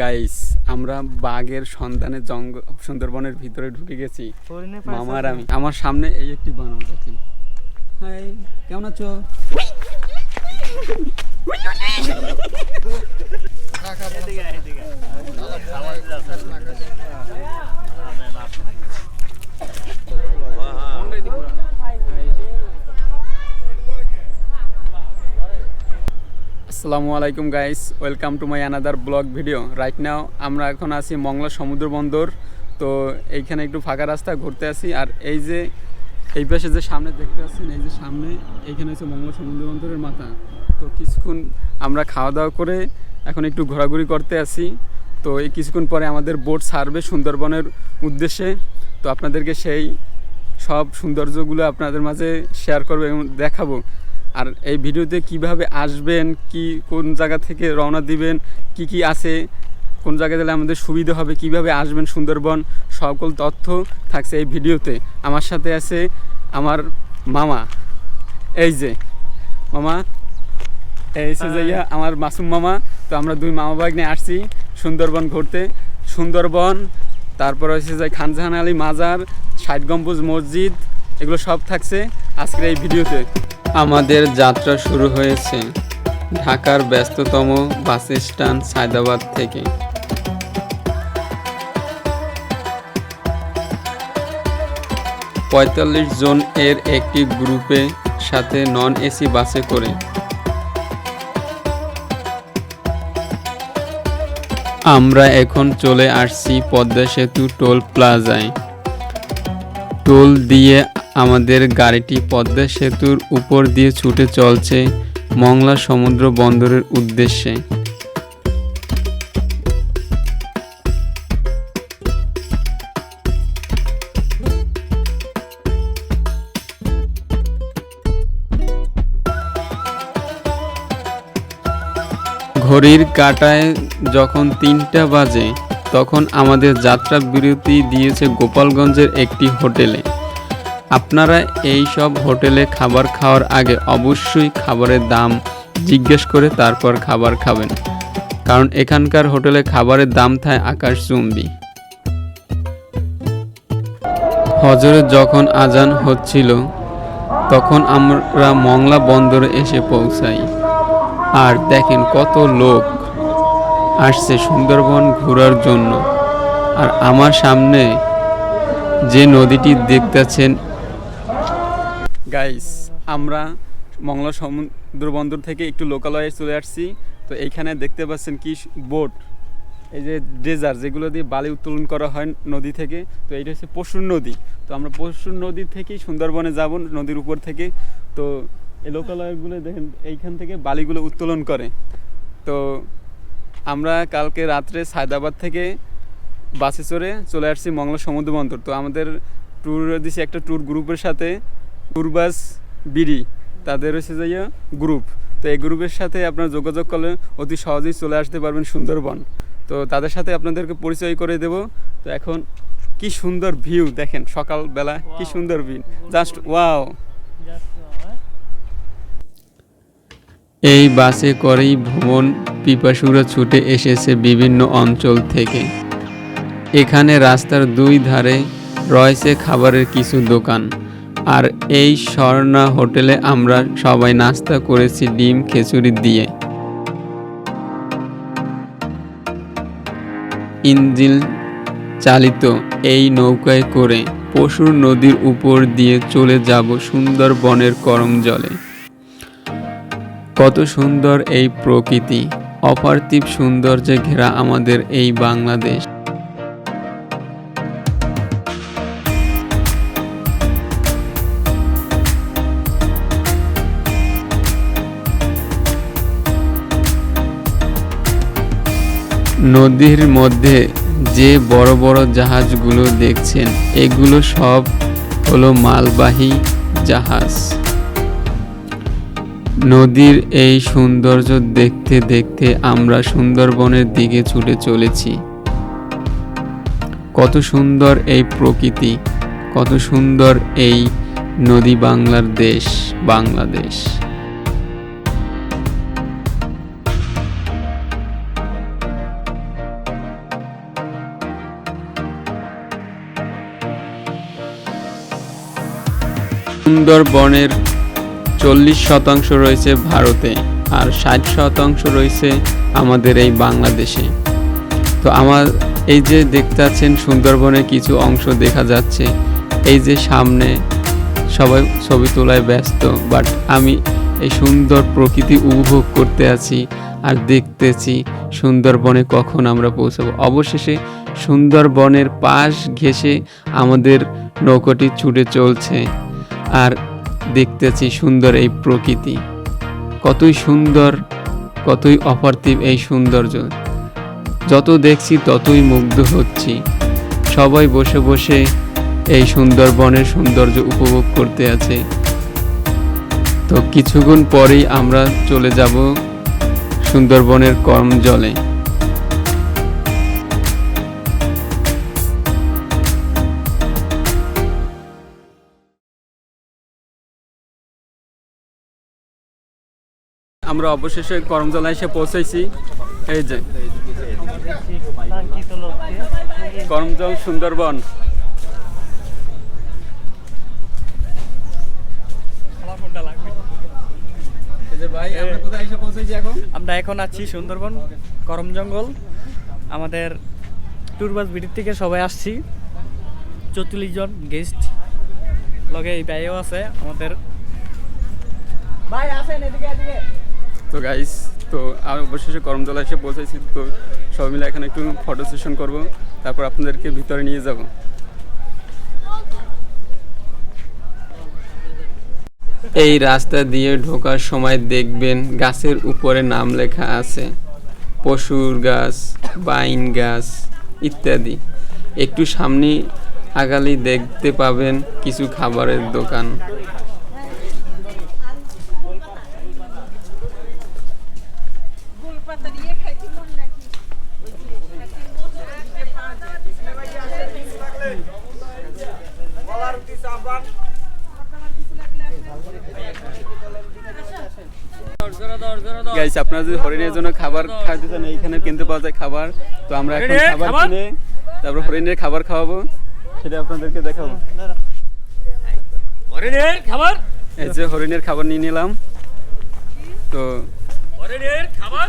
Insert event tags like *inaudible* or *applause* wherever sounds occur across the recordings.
Guys আমরা বাঘের সন্ধানে জঙ্গল সুন্দরবনের ভিতরে ঢুকে গেছি। মামার আমি। আমার সামনে এই একটি বানর দেখেন। হাই কেমন আছো? আসসালামু আলাইকুম guys welcome to my another vlog video right now আমরা এখন আছি মংলা সমুদ্র বন্দর। তো এইখানে একটু ফাঁকা রাস্তা, ঘুরতে আসি। আর এই যে, এই পাশে যে সামনে দেখতে পাচ্ছেন, এই যে সামনে, এইখানে হচ্ছে মংলা সমুদ্র বন্দরের মাথা। তো কিছুক্ষণ আমরা খাওয়া দাওয়া করে এখন একটু ঘোরাঘুরি করতে আসি। তো এই কিছুক্ষণ পরে আমাদের বোট ছাড়বে সুন্দরবনের উদ্দেশ্যে। তো আপনাদেরকে সেই সব সৌন্দর্যগুলো আপনাদের মাঝে শেয়ার করব এবং দেখাবো। আর এই ভিডিওতে কীভাবে আসবেন কি কোন জায়গা থেকে রওনা দিবেন কি কি আছে কোন জায়গায় গেলে আমাদের সুবিধা হবে কীভাবে আসবেন সুন্দরবন সকল তথ্য থাকছে এই ভিডিওতে। আমার সাথে আছে আমার মামা এই যে মামা এই সে যাইয়া আমার মাসুম মামা তো আমরা দুই মামা বাগ নিয়ে আসছি সুন্দরবন ঘুরতে। সুন্দরবন তারপর হচ্ছে যে খানজাহান আলী মাজার ষাট গম্বুজ মসজিদ এগুলো সব থাকছে। আজকের এই ভিডিওতে আমাদের যাত্রা শুরু হয়েছে ঢাকার ব্যস্ততম বাস স্ট্যান্ড সায়দাবাদ থেকে। পঁয়তাল্লিশ জন এর একটি গ্রুপে সাথে নন এসি বাসে করে। আমরা এখন চলে আসছি পদ্মা সেতু টোল প্লাজায়। টোল দিয়ে আমাদের গাড়িটি পদ্মা সেতুর উপর দিয়ে ছুটে চলছে মংলা সমুদ্র বন্দরের উদ্দেশ্যে। ঘড়ির কাটায় যখন তিনটা বাজে, তখন আমাদের যাত্রা বিরতি দিয়েছে গোপালগঞ্জের একটি হোটেলে। আপনারা এই সব হোটেলে খাবার খাওয়ার আগে অবশ্যই খাবারের দাম জিজ্ঞেস করে তারপর খাবার খাবেন। কারণ এখানকার হোটেলে খাবারের দাম থাকে আকাশচুম্বী হজরে যখন আজান হচ্ছিল, তখন আমরা মংলা বন্দরে এসে পৌঁছাই। আর দেখেন কত লোক আসছে সুন্দরবন ঘোরার জন্য। আর আমার সামনে যে নদীটি দেখতেছেন গাইস আমরা মংলা সমুদ্র বন্দর থেকে একটু লোকালয়ে চলে আসছি। তো এইখানে দেখতে পাচ্ছেন কি বোট। এই যে ড্রেজার যেগুলো দিয়ে বালি উত্তোলন করা হয় নদী থেকে। তো এইটা হচ্ছে পশুর নদী। তো আমরা পশুর নদী থেকেই সুন্দরবনে যাব, নদীর উপর থেকে। তো এই লোকালয়গুলো দেখেন, এইখান থেকে বালিগুলো উত্তোলন করে। তো আমরা কালকে রাত্রে সায়দাবাদ থেকে বাসে চড়ে চলে আসছি মংলা সমুদ্র বন্দর। তো আমাদের ট্যুর দিছি একটা ট্যুর গ্রুপের সাথে। ট্যুর বাস বিডি তাদের হচ্ছে যে গ্রুপ তো এই গ্রুপের সাথে আপনার যোগাযোগ করলে অতি সহজেই চলে আসতে পারবেন সুন্দরবন। তো তাদের সাথে আপনাদেরকে পরিচয় করে দেব। তো এখন কি সুন্দর ভিউ দেখেন সকালবেলা কি সুন্দর ভিউ জাস্ট ওয়াও এই বাসে করেই ভ্রমণ পিপাসুরা ছুটে এসেছে বিভিন্ন অঞ্চল থেকে। এখানে রাস্তার দুই ধারে রয়েছে খাবারের কিছু দোকান। আর এই স্বর্ণা হোটেলে আমরা সবাই নাস্তা করেছি ডিম, খিচুড়ি দিয়ে। ইঞ্জিল চালিত এই নৌকায় করে পশুর নদীর উপর দিয়ে চলে যাব সুন্দর বনের করম জলে। কত সুন্দর এই প্রকৃতি, অপার্থিব সৌন্দর্যে ঘেরা আমাদের এই বাংলাদেশ। নদীর মধ্যে যে বড় বড় জাহাজগুলো দেখছেন, এগুলো সব হলো মালবাহী জাহাজ। নদীর এই সৌন্দর্য দেখতে দেখতে আমরা সুন্দরবনের দিকে ছুটে চলেছি। কত সুন্দর এই প্রকৃতি, কত সুন্দর এই নদী বাংলার দেশ, বাংলাদেশ। সুন্দরবনের চল্লিশ শতাংশ রয়েছে ভারতে আর ষাট শতাংশ রয়েছে আমাদের এই বাংলাদেশে। তো আমার এই যে দেখতে পাচ্ছেন সুন্দরবনের কিছু অংশ দেখা যাচ্ছে, এই যে সামনে সবাই ছবি তোলায় ব্যস্ত বাট আমি এই সুন্দর প্রকৃতি উপভোগ করতে আছি আর দেখতেছি সুন্দরবনে কখন আমরা পৌঁছাবো। অবশেষে সুন্দরবনের পাশ ঘেঁষে আমাদের নৌকোটি ছুটে চলছে। আর দেখতেছি সুন্দর এই প্রকৃতি। কতই সুন্দর, কতই অপার্থিব এই সৌন্দর্য। যত দেখছি ততই মুগ্ধ হচ্ছি। সবাই বসে বসে এই সুন্দরবনের সৌন্দর্য উপভোগ করতে আছে। তো কিছুক্ষণ পরেই আমরা চলে যাব সুন্দরবনের কর্ম জলে আমরা অবশেষে করমজলা এসে পৌঁছেছি। এই যে। করমজল সুন্দরবন। এই যে ভাই আমরা কোথায় এসে পৌঁছেছি এখন? আছি সুন্দরবন করম জঙ্গল। আমাদের ট্যুরবাস বিটির থেকে সবাই আসছি। চৌচল্লিশ জন গেস্ট লগে এই ব্যয়ও আছে আমাদের। ভাই আসেন এদিকে এদিকে। তো গাইস তো আমি অবশেষে করমজলা এসে পৌঁছেছি, তো সবাই মিলে এখানে একটু ফটো সেশন করব, তারপর আপনাদেরকে ভিতরে নিয়ে যাব। এই রাস্তা দিয়ে ঢোকার সময় দেখবেন গাছের উপরে নাম লেখা আছে। পশুর গাছ, বাইন গাছ ইত্যাদি। একটু সামনে আগালি দেখতে পাবেন কিছু খাবারের দোকান গোলপাতা দিয়ে খাইতে মন নাকি গাইস আপনারা যদি হরিণের জন্য খাবার খাইতে চান এইখানে কিনতে পাওয়া যায় খাবার। তো আমরা এখন খাবার খাবার? কিনে তারপর হরিণের খাবার খাওয়াবো। সেটা আপনাদেরকে দেখাবো। হরিণের খাবার? এই যে হরিণের খাবার নিয়ে নিলাম। তো হরিণের খাবার?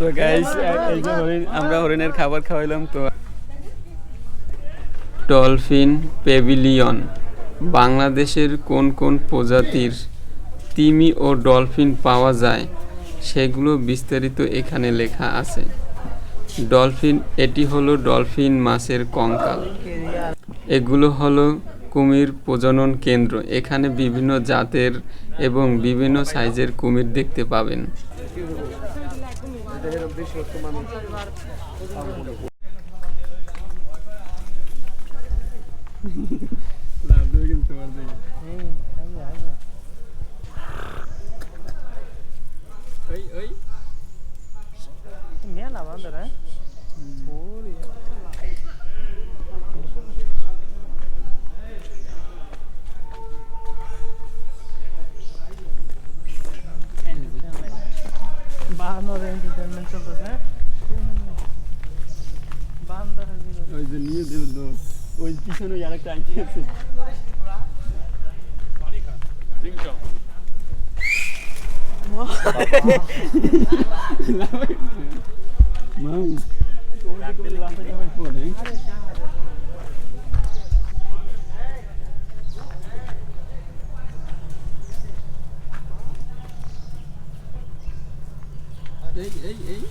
তো গাইস এই যে আমরা হরিণের খাবার খাওয়াইলাম তো ডলফিন পেভিলিয়ন বাংলাদেশের কোন কোন প্রজাতির তিমি ও ডলফিন পাওয়া যায় সেগুলো বিস্তারিত এখানে লেখা আছে। ডলফিন এটি হলো ডলফিন মাছের কঙ্কাল। এগুলো হলো কুমির প্রজনন কেন্দ্র। এখানে বিভিন্ন জাতের এবং বিভিন্ন সাইজের কুমির দেখতে পাবেন। মেলা ওই পিছনে আরেকটা আইটি আছে মাউ এই এই এই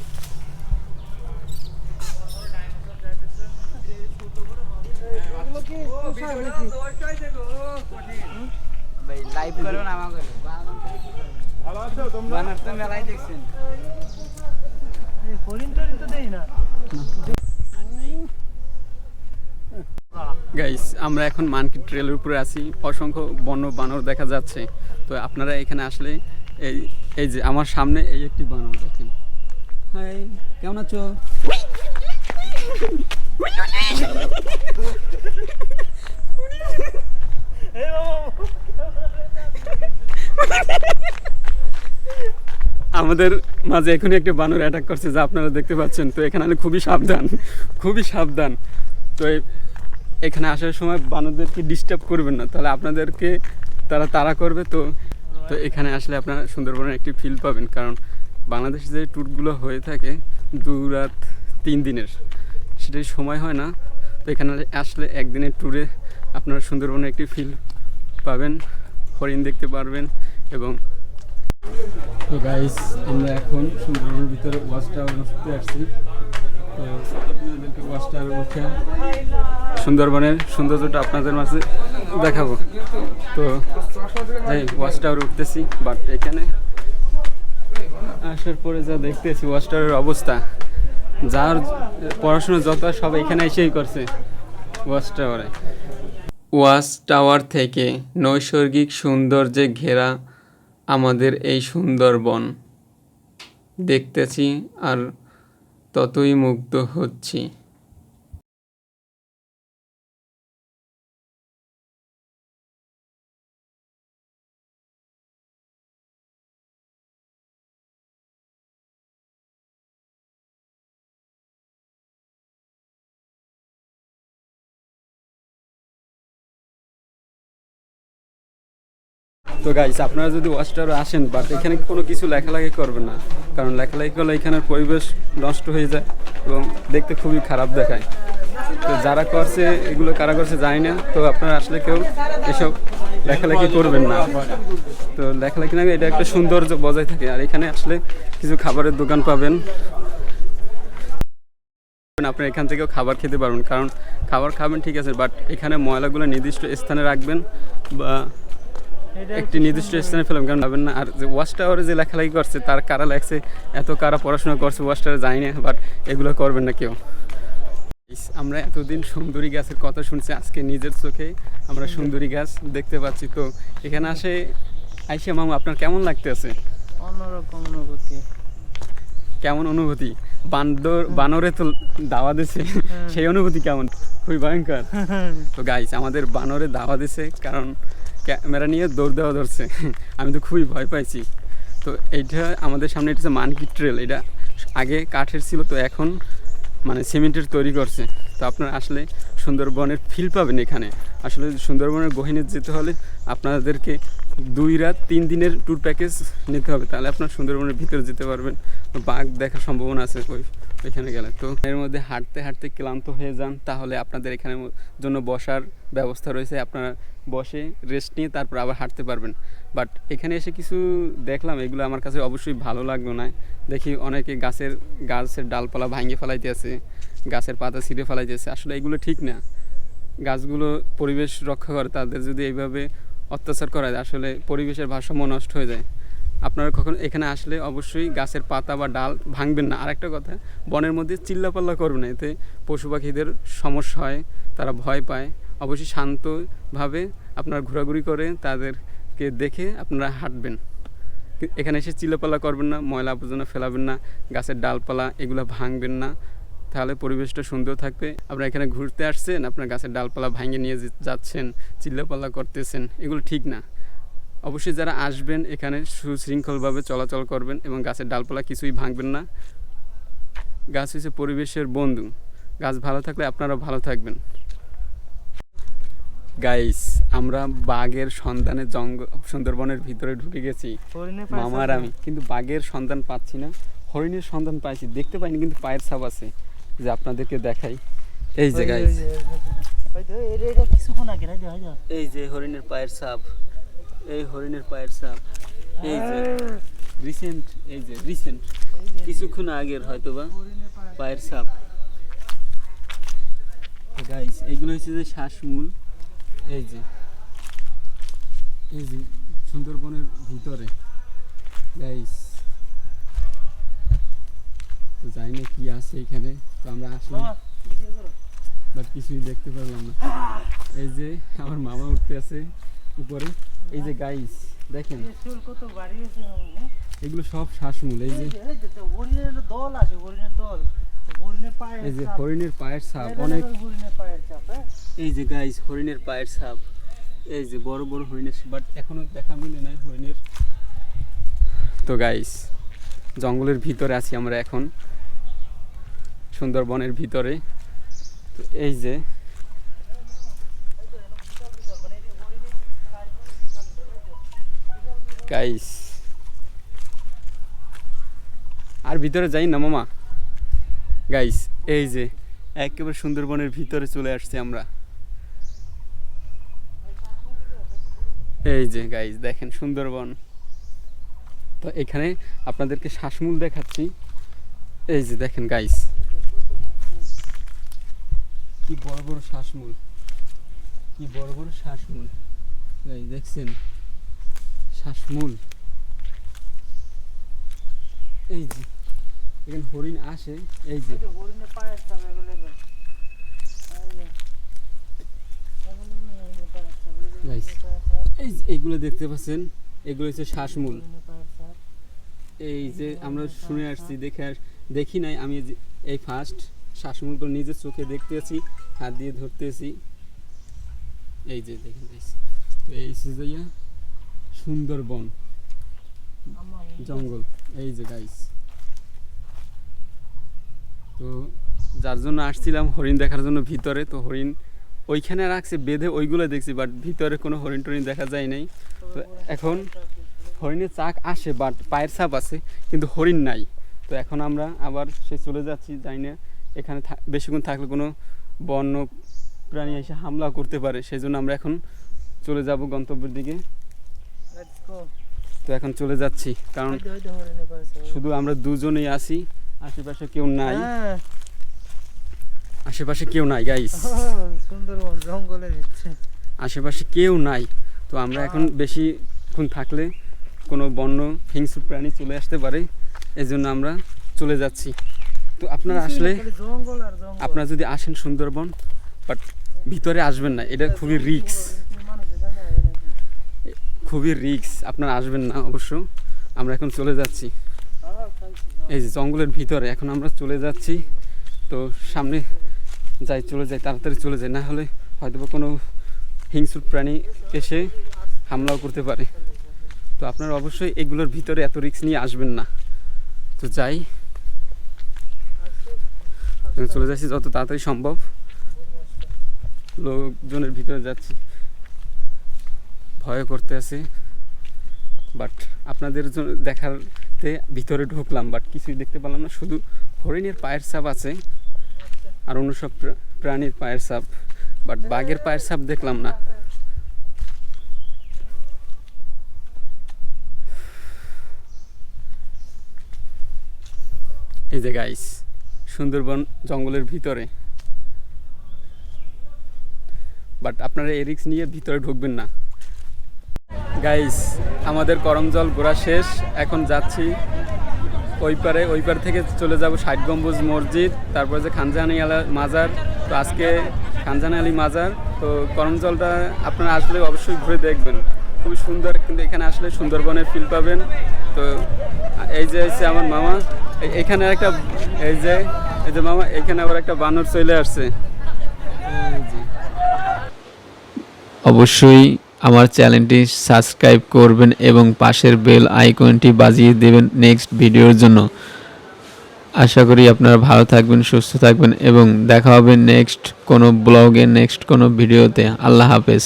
ভাই লাইভ করবেন আমাকে মেলাই দেখছেন। গাইস আমরা এখন মানকি ট্রেলের উপরে আছি। অসংখ্য বন্য বানর দেখা যাচ্ছে। তো আপনারা এখানে আসলে এই এই যে আমার সামনে এই একটি বানর দেখেন। হাই কেমন আছো? *laughs* আমাদের মাঝে এখনই একটা বানর অ্যাটাক করছে যা আপনারা দেখতে পাচ্ছেন। তো এখানে আমি খুবই সাবধান খুবই সাবধান। তো এখানে আসার সময় বানরদেরকে ডিস্টার্ব করবেন না, তাহলে আপনাদেরকে তারা তাড়া করবে। তো তো এখানে আসলে আপনারা সুন্দরবনের একটি ফিল পাবেন, কারণ বাংলাদেশে যে ট্যুরগুলো হয়ে থাকে দু রাত তিন দিনের, সেটাই সময় হয় না। তো এখানে আসলে একদিনের ট্যুরে আপনারা সুন্দরবনের একটি ফিল পাবেন, হরিণ দেখতে পারবেন এবং তো গাইস আমরা এখন সুন্দরবনের ভিতরে ওয়াচ টাওয়ার উঠতে আসছি। তো আপনাদেরকে ওয়াচ টাওয়ার সুন্দরবনের সৌন্দর্যটা আপনাদের মাঝে দেখাবো। তো এই ওয়াচ টাওয়ার উঠতেছি বাট এখানে আসার পরে যা দেখতেছি, ওয়াচ টাওয়ারের অবস্থা, যার পড়াশোনা যত সব এখানে এসেই করছে ওয়াচ টাওয়ারে। ওয়াচ টাওয়ার থেকে নৈসর্গিক সৌন্দর্যে ঘেরা আমাদের এই সুন্দরবন। দেখতেছি আর ততই মুগ্ধ হচ্ছি। তো গাইস আপনারা যদি ওয়াচ টাওয়ারে আসেন বাট এখানে কোনো কিছু লেখালেখি করবেন না। কারণ লেখালেখি করলে এখানের পরিবেশ নষ্ট হয়ে যায় এবং দেখতে খুবই খারাপ দেখায়। তো যারা করছে, এগুলো কারা করছে জানি না, তো আপনারা আসলে কেউ এসব লেখালেখি করবেন না। তো লেখালেখি না এটা একটা সৌন্দর্য বজায় থাকে। আর এখানে আসলে কিছু খাবারের দোকান পাবেন। আপনি এখান থেকেও খাবার খেতে পারবেন। কারণ খাবার খাবেন ঠিক আছে বাট এখানে ময়লাগুলো নির্দিষ্ট স্থানে রাখবেন বা একটি নির্দিষ্ট স্থানে ফেলাম কারণ পাবেন না আর যে ওয়াচ টাওয়ারে যে লেখালেখি করছে তার কারা লাগছে এত কারা পড়াশোনা করছে ওয়াচ টাওয়ারে জানি না বাট এগুলো করবেন না কেউ। আমরা এতদিন সুন্দরী গাছের কথা শুনছি আজকে নিজের চোখে আমরা সুন্দরী গাছ দেখতে পাচ্ছি। তো এখানে আসে আইসা মামু আপনার কেমন লাগতেছে অন্যরকম অনুভূতি। কেমন অনুভূতি? বান্দর বানরে তো দাওয়া দিছে সেই অনুভূতি কেমন? খুবই ভয়ঙ্কর। *laughs* তো গাইস আমাদের বানরে দাওয়া দিছে কারণ ক্যামেরা নিয়ে দৌড় দেওয়া ধরছে। *laughs* আমি তো খুবই ভয় পাইছি। তো এইটা আমাদের সামনে এটা হচ্ছে মানকি ট্রেল এটা আগে কাঠের ছিল, তো এখন মানে সিমেন্টের তৈরি করছে। তো আপনারা আসলে সুন্দরবনের ফিল পাবেন এখানে। আসলে সুন্দরবনের গহিনে যেতে হলে আপনাদেরকে দুই রাত, তিন দিনের ট্যুর প্যাকেজ নিতে হবে। তাহলে আপনার সুন্দরবনের ভিতরে যেতে পারবেন। বাঘ দেখার সম্ভাবনা আছে ওই, ওইখানে গেলে। তো এর মধ্যে হাঁটতে হাঁটতে ক্লান্ত হয়ে যান, তাহলে আপনাদের এখানে জন্য বসার ব্যবস্থা রয়েছে। আপনারা বসে রেস্ট নিয়ে তারপর আবার হাঁটতে পারবেন। বাট এখানে এসে কিছু দেখলাম, এগুলো আমার কাছে অবশ্যই ভালো লাগল না। দেখি অনেকে গাছের গাছের ডালপালা ভাঙিয়ে ফেলাইতে আছে, গাছের পাতা ছিঁড়ে ফেলাইতে আছে। আসলে এগুলো ঠিক না। গাছগুলো পরিবেশ রক্ষা করে, তাদের যদি এইভাবে অত্যাচার করা যায়, আসলে পরিবেশের ভারসাম্য নষ্ট হয়ে যায়। আপনারা কখন এখানে আসলে অবশ্যই গাছের পাতা বা ডাল ভাঙবেন না। আরেকটা কথা, বনের মধ্যে চিল্লাপাল্লা করবেন এতে পশু পাখিদের সমস্যা হয়, তারা ভয় পায়। অবশ্যই শান্তভাবে আপনারা ঘোরাঘুরি করে তাদেরকে দেখে আপনারা হাঁটবেন। এখানে এসে চিল্লাপাল্লা করবেন না, ময়লা আবর্জনা ফেলাবেন না, গাছের ডালপালা এগুলো ভাঙবেন না, তাহলে পরিবেশটা সুন্দর থাকবে। আপনারা এখানে ঘুরতে আসছেন, আপনার গাছের ডালপালা ভাঙে নিয়ে যাচ্ছেন চিল্লাপাল্লা করতেছেন, এগুলো ঠিক না। অবশ্যই যারা আসবেন এখানে সুশৃঙ্খলভাবে চলাচল করবেন এবং গাছের ডালপালা কিছুই ভাঙবেন না। গাছ হচ্ছে পরিবেশের বন্ধু। গাছ ভালো থাকলে আপনারা ভালো থাকবেন। গাইস আমরা বাঘের সন্ধানে জঙ্গল সুন্দরবনের ভিতরে ঢুকে গেছি। মামার আমি। কিন্তু বাঘের সন্ধান পাচ্ছি না। হরিণের সন্ধান পাইছি। দেখতে পাইনি কিন্তু পায়ের ছাপ আছে। যে আপনাদেরকে দেখাই। এই যে গাইস এই যে হরিণের পায়ের ছাপ এই হরিণের পায়ের ছাপ এই যে রিসেন্ট এই যে রিসেন্ট কিছুক্ষণ আগের হয়তো বা পায়ের ছাপ গাইস এইগুলো হচ্ছে যে শ্বাসমূল। এই যে এই যে সুন্দরবনের ভিতরে গাইস তো জানি না কি আছে এখানে তো আমরা আসলাম। বাট কিছুই দেখতে পারলাম না। এই যে আমার মামা উঠতে আছে উপরে। এই যে গাইস দেখেন। এগুলো সব শ্বাসমূল এই যে। দল আছে হরিণের দল। এই যে হরিণের পায়ের ছাপ অনেক হ্যাঁ? এই যে গাইস হরিণের পায়ের ছাপ। এই যে বড় বড় হরিণের বাট এখনও দেখা মিলে নাই হরিণের। তো গাইস জঙ্গলের ভিতরে আছি আমরা এখন সুন্দরবনের ভিতরে। তো এই যে গাইস আর ভিতরে যাই না মামা। গাইস এই যে একেবারে সুন্দরবনের ভিতরে চলে আসছি আমরা। এই যে গাইজ দেখেন সুন্দরবন। তো এখানে আপনাদেরকে শ্বাসমূল দেখাচ্ছি। এই যে দেখেন গাইস কি বড় বড় শ্বাসমূল। কি বড় বড় শ্বাসমূল। গাইজ দেখছেন? শ্বাসমূল। এই যে। এখানে হরিণ আসে এই যে। হরিণের পায়ের ছাপ এই যে। Available হরিণের পায়ের ছাপ, এই যে Guys. হরিণের পায়ের ছাপ, এই যে এগুলো দেখতে পাচ্ছেন এগুলো হচ্ছে শ্বাসমূল। এই যে আমরা শুনে আসছি দেখে দেখি নাই আমি যে- এই ফার্স্ট শ্বাসমূলগুলো নিজের চোখে দেখতেছি হাত দিয়ে ধরতেছি। এই যে দেখেন তো এই সিজাইয়া সুন্দরবন। জঙ্গল। এই যে গাইস তো যার জন্য আসছিলাম হরিণ দেখার জন্য ভিতরে তো হরিণ ওইখানে রাখছে বেঁধে ওইগুলো দেখছি বাট ভিতরে কোনো হরিণ টরিণ দেখা যায় নাই। তো এখন হরিণের চাক আসে বাট পায়ের ছাপ আছে কিন্তু হরিণ নাই। তো এখন আমরা আবার সে চলে যাচ্ছি যাই না এখানে বেশিক্ষণ থাকলে কোনো বন্য প্রাণী এসে হামলা করতে পারে সেই জন্য আমরা এখন চলে যাব গন্তব্যের দিকে। তো এখন চলে যাচ্ছি কারণ। শুধু আমরা দুজনেই আছি আশেপাশে কেউ নাই। হ্যাঁ, আশেপাশে কেউ নাই গাইস সুন্দরবন জঙ্গলের ভিতরে আশেপাশে কেউ নাই। তো আমরা এখন বেশিক্ষণ থাকলে কোনো বন্য হিংস্র প্রাণী চলে আসতে পারে এই জন্য আমরা চলে যাচ্ছি। তো আপনারা আসলে জঙ্গল জঙ্গল। আপনারা যদি আসেন সুন্দরবন বাট ভিতরে আসবেন না এটা খুবই রিক্স? খুবই রিক্স আপনারা আসবেন না অবশ্য। আমরা এখন চলে যাচ্ছি। এই যে জঙ্গলের ভিতরে, এখন আমরা চলে যাচ্ছি। তো সামনে যাই, চলে যাই, তাড়াতাড়ি চলে যাই, না হলে হয়তো বা কোনো হিংস্র প্রাণী এসে হামলাও করতে পারে। তো আপনারা অবশ্যই এগুলোর ভিতরে এত রিস্ক নিয়ে আসবেন না। তো যাই। চলে যাচ্ছি যত তাড়াতাড়ি সম্ভব। লোকজনের ভিতরে যাচ্ছি। ভয় করতে আছে। বাট আপনাদের জন্য দেখাতে ভিতরে ঢুকলাম বাট কিছুই দেখতে পেলাম না। শুধু হরিণের পায়ের ছাপ আছে আর অন্য সব প্রা- প্রাণীর পায়ের ছাপ বাট বাঘের পায়ের সাপ দেখলাম না। এই যে গাইস সুন্দরবন জঙ্গলের ভিতরে। বাট আপনারা এরিক্স নিয়ে ভিতরে ঢুকবেন না। গাইস আমাদের করম জল ঘোরা শেষ। এখন যাচ্ছি ওই পারে, ওই পার থেকে চলে যাব ষাট গম্বুজ মসজিদ, তারপরে যে খানজাহানি আলা মাজার। তো আজকে খানজাহানি আলী মাজার। তো করম জলটা আপনারা আসলে অবশ্যই ঘুরে দেখবেন। খুবই সুন্দর, কিন্তু এখানে আসলে সুন্দরবনের ফিল পাবেন। তো এই যে হচ্ছে আমার মামা এখানে একটা, এই যে এই যে মামা, এখানে আবার একটা বানর চলে আসছে। অবশ্যই আমার চ্যানেলটি সাবস্ক্রাইব করবেন এবং পাশের বেল আইকনটি বাজিয়ে দেবেন নেক্সট ভিডিওর জন্য। আশা করি আপনারা ভালো থাকবেন, সুস্থ থাকবেন এবং দেখা হবে নেক্সট কোনো ব্লগে, নেক্সট কোনো ভিডিওতে। আল্লাহ হাফেজ।